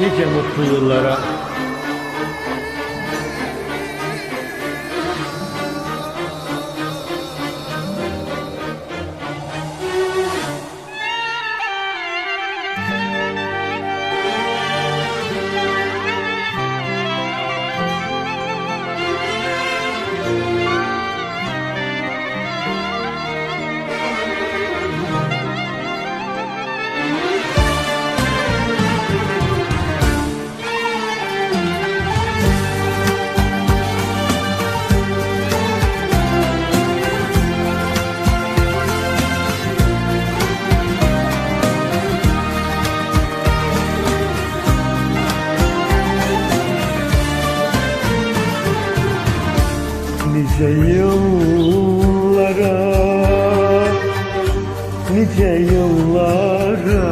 nice mutlu yıllara. Nice yıllara Nice yıllara.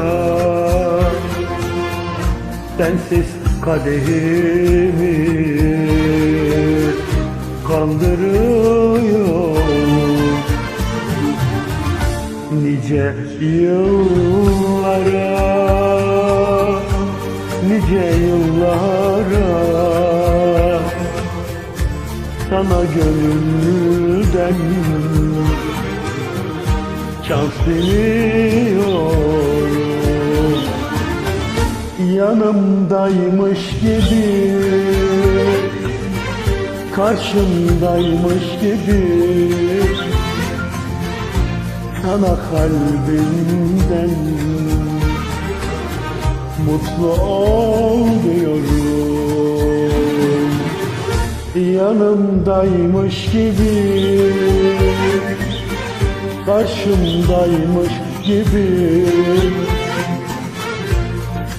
Sensiz kadehimi Kandırıyor. Nice yıllara Nice yıllara sana gönülden Şans diliyorum Yanımdaymış gibi Karşımdaymış gibi. Sana kalbimden Mutlu ol diyorum yanımdaymış gibi. Karşımdaymış gibi.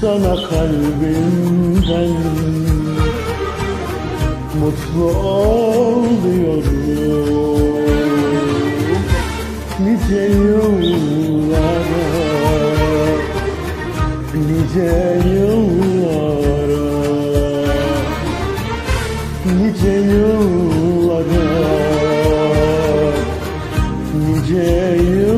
Sana kalbimden Mutlu ol diyorum Nice yıllara Nice yıllara nice yıllara nice yıllara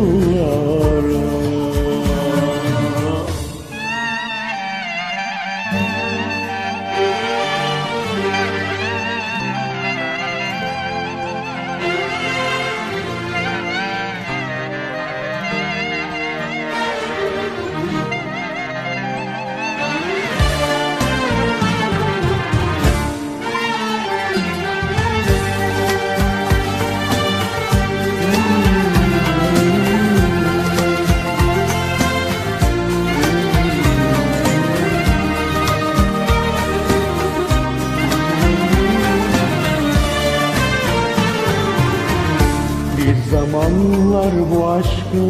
Zamanlar bu aşkı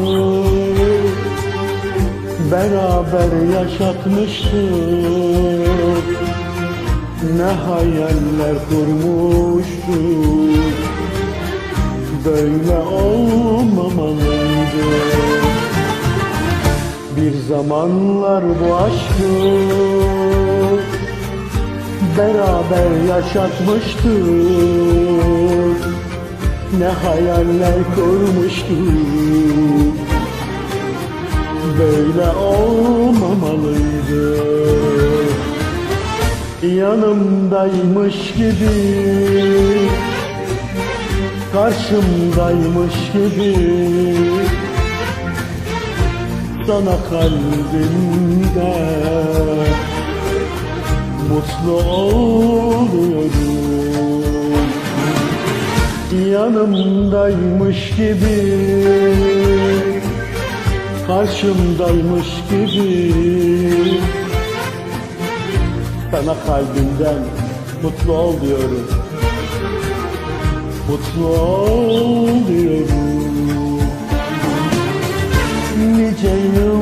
beraber yaşatmıştık. Ne hayaller kurmuştuk. Böyle olmamalıydı Bir zamanlar bu aşkı beraber yaşatmıştık ne hayaller kurmuştuk Böyle olmamalıydı. Yanımdaymış gibi. Karşımdaymış gibi. Sana kalbimde Mutlu oluyorum yanımdaymış gibi Karşımdaymış gibi. Sana kalbimden mutlu ol diyorum. Mutlu ol diyorum. Nice yıllara